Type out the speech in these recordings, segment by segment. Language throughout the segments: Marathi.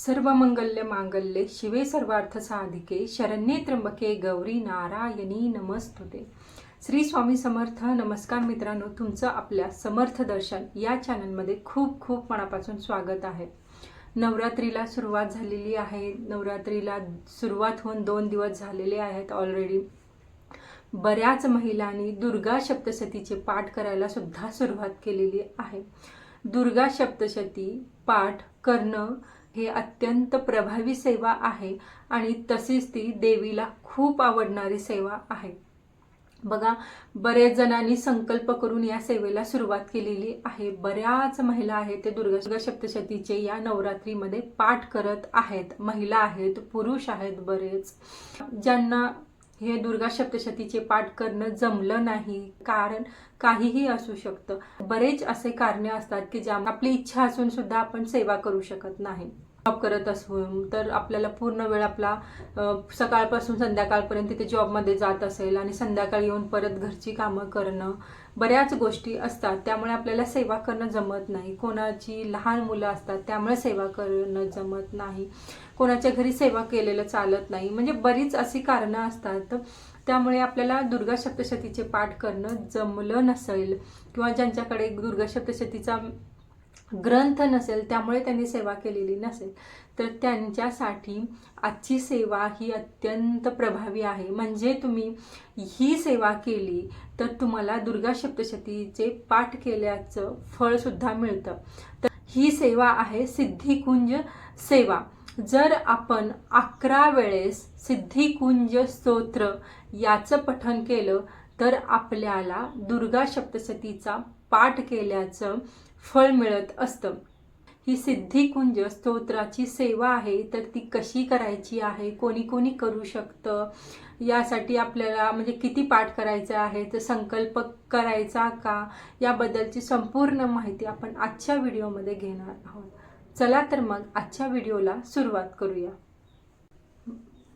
सर्व मंगल्य मांगल्ये शिवे सर्वार्थ साधिके शरण्ये त्र्यंबके गौरी नारायणी नमस्तुते. श्री स्वामी समर्थ नमस्कार मित्रांनो तुमचं आपल्या समर्थ दर्शन या चॅनलमध्ये खूप खूप मनापासून स्वागत आहे. नवरात्रीला सुरुवात झालेली आहे. नवरात्रीला सुरुवात होऊन दोन दिवस झालेले आहेत ऑलरेडी बऱ्याच महिलांनी दुर्गा सप्तशतीचे पाठ करायला सुद्धा सुरुवात केलेली आहे. दुर्गा सप्तशती पाठ करणं हे अत्यंत प्रभावी सेवा आहे आणि तशीच ती देवीला खूप आवडणारी सेवा आहे. बघा बरेच जणांनी संकल्प करून या सेवेला सुरुवात केलेली आहे. बऱ्याच महिला आहेत ते दुर्गा दुर्गा सप्तशतीचे या नवरात्रीमध्ये पाठ करत आहेत. महिला आहेत पुरुष आहेत बरेच. ज्यांना हे दुर्गा सप्तशतीचे पाठ करणं जमलं नाही कारण काहीही असू शकतं. बरेच असे कारणे असतात की ज्या आपली इच्छा असून सुद्धा आपण सेवा करू शकत नाही. जॉब करत असून तर आपल्याला पूर्ण वेळ आपला सकाळपासून संध्याकाळपर्यंत तिथे जॉबमध्ये जात असेल आणि संध्याकाळी येऊन परत घरची कामं करणं बऱ्याच गोष्टी असतात. त्यामुळे आपल्याला सेवा करणं जमत नाही. कोणाची लहान मुलं असतात त्यामुळे सेवा करणं जमत नाही. कोणाच्या घरी सेवा केलेलं चालत नाही. म्हणजे बरीच अशी कारणं असतात. त्यामुळे आपल्याला दुर्गा सप्तशतीचे पाठ करणं जमलं नसेल किंवा ज्यांच्याकडे दुर्गा सप्तशतीचा ग्रंथ नसेल त्यामुळे त्यांनी सेवा केलेली नसेल तर त्यांच्यासाठी आजची सेवा ही अत्यंत प्रभावी आहे. म्हणजे तुम्ही ही सेवा केली तर तुम्हाला दुर्गा सप्तशतीचे पाठ केल्याचं फळसुद्धा मिळतं. तर ही सेवा आहे सिद्धिकुंज सेवा. जर आपण अकरा वेळेस सिद्धिकुंज स्तोत्र याचं पठन केलं तर आपल्याला दुर्गा सप्तशतीचा पाठ केल्याचं फळ मिळत असतं. ही सिद्धिकुंज स्तोत्राची सेवा आहे तर ती कशी करायची आहे कोणी कोणी करू शकतं? यासाठी आपल्याला म्हणजे किती पाठ करायचं आहे तर संकल्प करायचा का? याबद्दलची संपूर्ण माहिती आपण आजच्या व्हिडिओमध्ये घेणार आहोत. चला तर मग आजच्या व्हिडिओला सुरुवात करूया.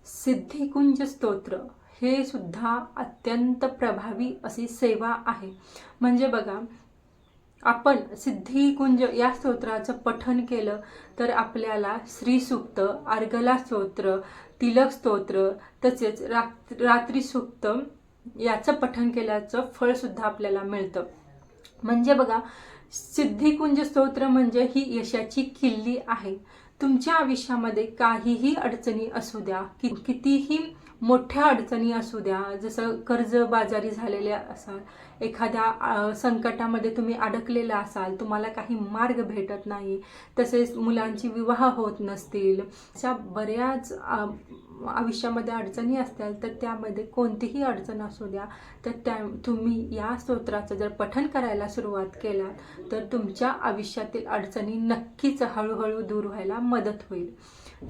सिद्धिकुंज स्तोत्र हे सुद्धा अत्यंत प्रभावी अशी सेवा आहे. म्हणजे बघा आपण सिद्धिकुंज या स्तोत्राचं पठन केलं तर आपल्याला श्रीसूक्त अर्गला स्तोत्र तिलक स्तोत्र तसेच रात्र रात्रिसूक्त याचं पठन केल्याचं फळसुद्धा आपल्याला मिळतं. म्हणजे बघा सिद्धिकुंज स्तोत्र म्हणजे ही यशाची किल्ली आहे. तुमच्या आयुष्यामध्ये काहीही अडचणी असू द्या कि कितीही मोठ्या अडचणी असू द्या जसं कर्जबाजारी झालेल्या असाल एखाद्या संकटामध्ये तुम्ही अडकलेला असाल तुम्हाला काही मार्ग भेटत नाही तसेच मुलांची विवाह होत नसतील अशा बऱ्याच आयुष्यामध्ये अडचणी असतील तर त्यामध्ये कोणतीही अडचण असू द्या तर त्या तुम्ही या स्तोत्राचं जर पठण करायला सुरुवात केलात तर तुमच्या आयुष्यातील अडचणी नक्कीच हळूहळू दूर व्हायला मदत होईल.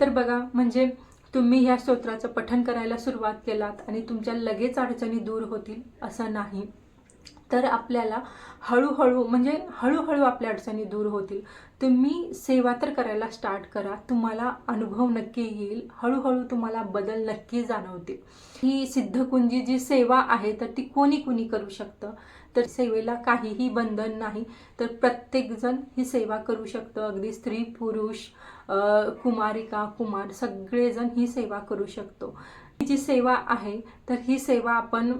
तर बघा म्हणजे तुम्ही ह्या स्तोत्राचं पठण करायला सुरुवात केलात आणि तुमच्या लगेच अडचणी दूर होतील असं नाही. तर आपल्याला हळूहळू म्हणजे हळूहळू आपल्या अडचणी दूर होतील. तुम्ही सेवा तर करायला स्टार्ट करा. तुम्हाला अनुभव नक्की येईल. हळूहळू तुम्हाला बदल नक्की जाणवतील. ही सिद्धकुंजी जी सेवा आहे तर ती कोणी कोणी करू शकतं? तर सेवेला काहीही बंधन नाही. तर प्रत्येकजण ही सेवा करू शकतं. अगदी स्त्री पुरुष कुमारिका कुमार सगळेजण ही सेवा करू शकतो. ही जी सेवा आहे तर ही सेवा आपण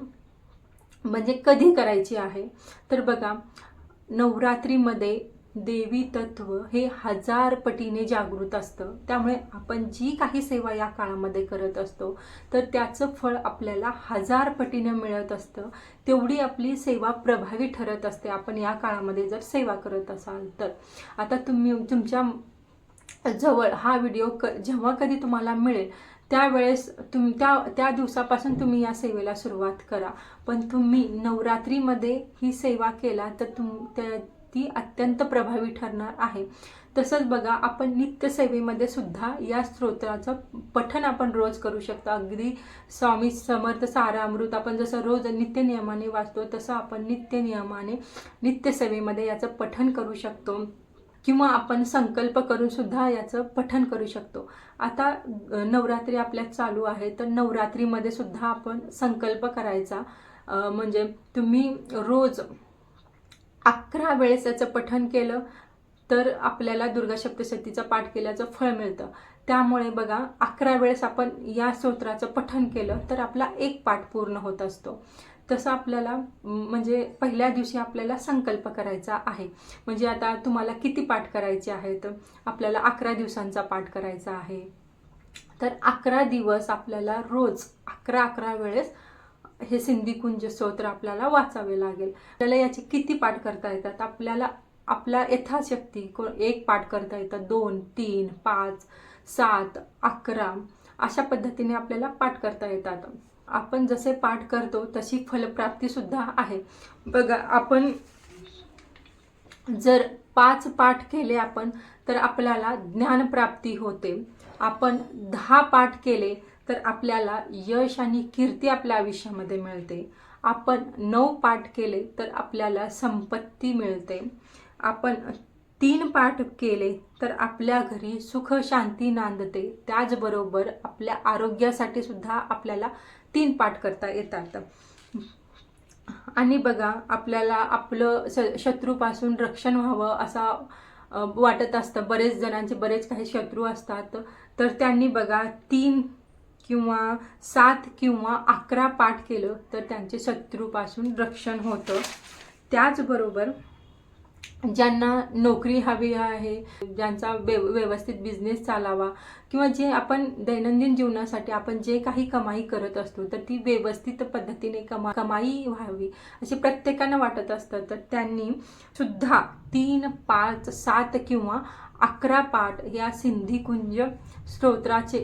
म्हणजे कधी करायची आहे? तर बघा नवरात्रीमध्ये देवी तत्व हे हजार पटीने जागृत असतं. त्यामुळे आपण जी काही सेवा या काळामध्ये करत असतो तर त्याचं फळ आपल्याला हजार पटीने मिळत असतं. तेवढी आपली सेवा प्रभावी ठरत असते. आपण या काळामध्ये जर सेवा करत असाल तर. आता तुम्ही तुमच्या जवळ हा व्हिडिओ क जेव्हा कधी तुम्हाला मिळेल त्यावेळेस तुम त्या त्या दिवसापासून तुम्ही या सेवेला सुरुवात करा. पण तुम्ही नवरात्रीमध्ये ही सेवा केला तर तुम त्या ती अत्यंत प्रभावी ठरणार आहे. तसंच बघा आपण नित्यसेवेमध्ये सुद्धा या स्तोत्राचं पठण आपण रोज करू शकतो. अगदी स्वामी समर्थ सारामृत आपण जसं रोज नित्य नियमाने वाचतो तसं आपण नित्य नियमाने नित्यसेवेमध्ये याचं पठण करू शकतो. किंवा आपण संकल्प करून सुद्धा याचं पठण करू शकतो. आता नवरात्री आपल्यात चालू आहे तर नवरात्रीमध्ये सुद्धा आपण संकल्प करायचा. म्हणजे तुम्ही रोज अकरा वेळेस याचं पठन केलं तर आपल्याला दुर्गा सप्तशतीचा पाठ केल्याचं फळ मिळतं. त्यामुळे बघा अकरा वेळेस आपण या स्तोत्राचं पठन केलं तर आपला एक पाठ पूर्ण होत असतो. तसं आपल्याला म्हणजे पहिल्या दिवशी आपल्याला संकल्प करायचा आहे. म्हणजे आता तुम्हाला किती पाठ करायचे आहेत? आपल्याला अकरा दिवसांचा पाठ करायचा आहे. तर अकरा दिवस आपल्याला रोज अकरा अकरा वेळेस हे सिंधी कुंज स्तोत्र आपल्याला वाचावे लागेल. आपल्याला याचे किती पाठ करता येतात? आपल्याला आपला यथाशक्ती को एक पाठ करता येतात. दोन तीन पाच सात अकरा अशा पद्धतीने आपल्याला पाठ करता येतात. आपण जसे पाठ करतो तशी फलप्राप्तीसुद्धा आहे. बघा आपण जर पाच पाठ केले आपण तर आपल्याला ज्ञानप्राप्ती होते. आपण दहा पाठ केले तर आपल्याला यश आणि कीर्ती आपल्या आयुष्यामध्ये मिळते. आपण नऊ पाठ केले तर आपल्याला संपत्ती मिळते. आपण तीन पाठ केले तर आपल्या घरी सुख शांती नांदते. त्याचबरोबर आपल्या आरोग्यासाठी सुद्धा आपल्याला तीन पाठ करता येतात. आणि बघा आपल्याला आपलं स शत्रूपासून रक्षण व्हावं असा वाटत असतं. बरेच जणांचे बरेच काही शत्रू असतात. तर त्यांनी बघा तीन किंवा सात किंवा अकरा पाठ केलं तर त्यांचे शत्रूपासून रक्षण होतं. त्याचबरोबर ज्यांना नोकरी हवी आहे ज्यांचा व्यव व्यवस्थित बिझनेस चालावा किंवा जे आपण दैनंदिन जीवनासाठी आपण जे काही कमाई करत असतो तर ती व्यवस्थित पद्धतीने कमा कमाई व्हावी असे प्रत्येकानं वाटत असतं. तर त्यांनी सुद्धा तीन पाच सात किंवा अकरा पाठ या सिंधी कुंज स्तोत्राचे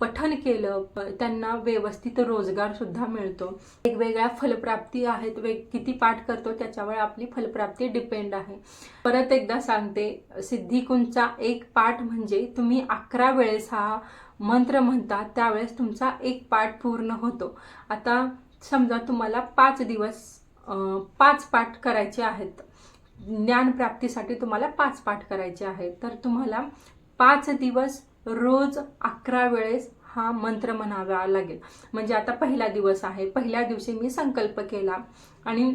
पठन केलं. त्यांना व्यवस्थित रोजगार सुद्धा मिळतो. वेगवेगळ्या फलप्राप्ती आहेत. वेग किती पाठ करतो त्याच्यावर आपली फलप्राप्ती डिपेंड आहे. परत एकदा सांगते. सिद्धिकुंजचा एक पाठ म्हणजे तुम्ही अकरा वेळेस हा मंत्र म्हणता त्यावेळेस तुमचा एक पाठ पूर्ण होतो. आता समजा तुम्हाला पाच दिवस पाच पाठ करायचे आहेत. ज्ञानप्राप्तीसाठी तुम्हाला पाच पाठ करायचे आहेत. तर तुम्हाला पाच दिवस रोज अकरा वेळेस हा मंत्र म्हणावा लागेल. म्हणजे आता पहिला दिवस आहे. पहिल्या दिवशी मी संकल्प केला आणि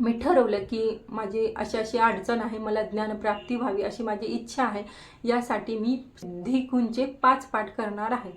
मी ठरवलं की माझी अशी अशी अडचण आहे मला ज्ञानप्राप्ती व्हावी अशी माझी इच्छा आहे यासाठी मी धिकूंचे पाच पाठ करणार आहे.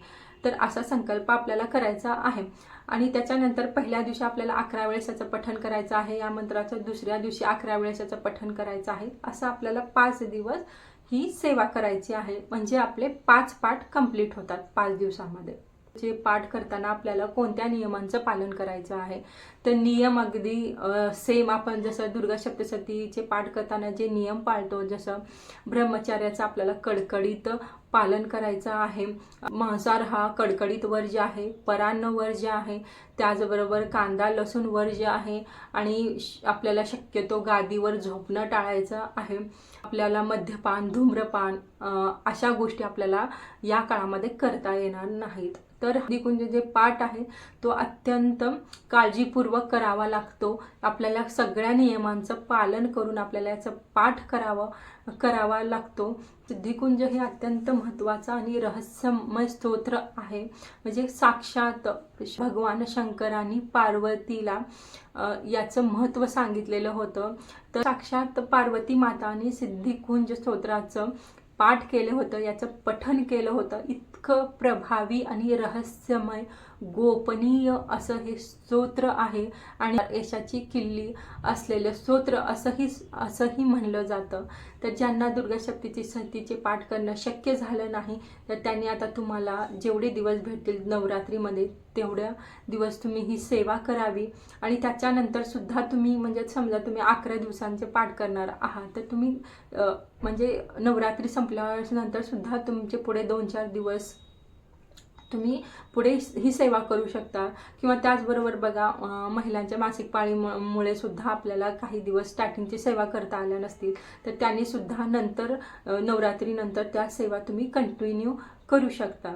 तर असा संकल्प आपल्याला करायचा आहे. आणि त्याच्यानंतर पहिल्या दिवशी आपल्याला अकरा वेळेस याचं पठण करायचं आहे. या मंत्राचं दुसऱ्या दिवशी अकरा वेळेस याचं पठण करायचं आहे. असं आपल्याला पाच दिवस ही सेवा करायची आहे. म्हणजे आपले पाच पाठ कंप्लीट होतात पाच दिवसामध्ये. जे पाठ करताना आपल्याला कोणत्या नियमांचं पालन करायचं आहे? तर नियम अगदी सेम आपण जसं दुर्गा सप्तशतीचे पाठ करताना जे नियम पाळतो जसं ब्रह्मचार्याचं आपल्याला कडकडीत पालन करायचं आहे. मांसाहार हा कडकडीत वर्ज्य आहे परान्न वर्ज्य आहे त्याचबरोबर कांदा लसूण वर्ज्य आहे आणि श- आपल्याला शक्यतो गादीवर झोपणं टाळायचं आहे. आपल्याला मद्यपान धूम्रपान अशा गोष्टी आपल्याला या काळामध्ये करता येणार नाहीत. तर हळदीकुंज जे पाठ आहे तो अत्यंत काळजीपूर्वक करावा लागतो. आपल्याला सगळ्या नियमांचं पालन करून आपल्याला याचं पाठ करावं करावा लागतो. सिद्धिकुंज हे अत्यंत महत्त्वाचं आणि रहस्यमय स्तोत्र आहे. म्हणजे साक्षात भगवान शंकरांनी पार्वतीला याचं महत्त्व सांगितलेलं होतं. तर साक्षात पार्वती माताने सिद्धिकुंज स्तोत्राचं पाठ केलं होतं याचं पठन केलं होतं. इतकं प्रभावी आणि रहस्यमय गोपनीय असं हे स्तोत्र आहे आणि यशाची किल्ली असलेलं स्तोत्र असंही असंही म्हणलं जातं. तर ज्यांना दुर्गा शक्तीची सतीचे पाठ करणं शक्य झालं नाही तर त्यांनी आता तुम्हाला जेवढे दिवस भेटतील नवरात्रीमध्ये तेवढ्या दिवस तुम्ही ही सेवा करावी. आणि त्याच्यानंतर सुद्धा तुम्ही म्हणजे समजा तुम्ही अकरा दिवसांचे पाठ करणार आहात तर तुम्ही म्हणजे नवरात्री संपल्यानंतर सुद्धा तुमचे पुढे दोन चार दिवस तुम्ही पुढे ही सेवा करू शकता. किंवा त्याचबरोबर बघा महिलांच्या मासिक पाळीमुळे सुद्धा आपल्याला काही दिवस स्टार्टिंगची सेवा करता आल्या नसतील तर त्यांनी सुद्धा नंतर नवरात्रीनंतर त्या सेवा तुम्ही कंटिन्यू करू शकता.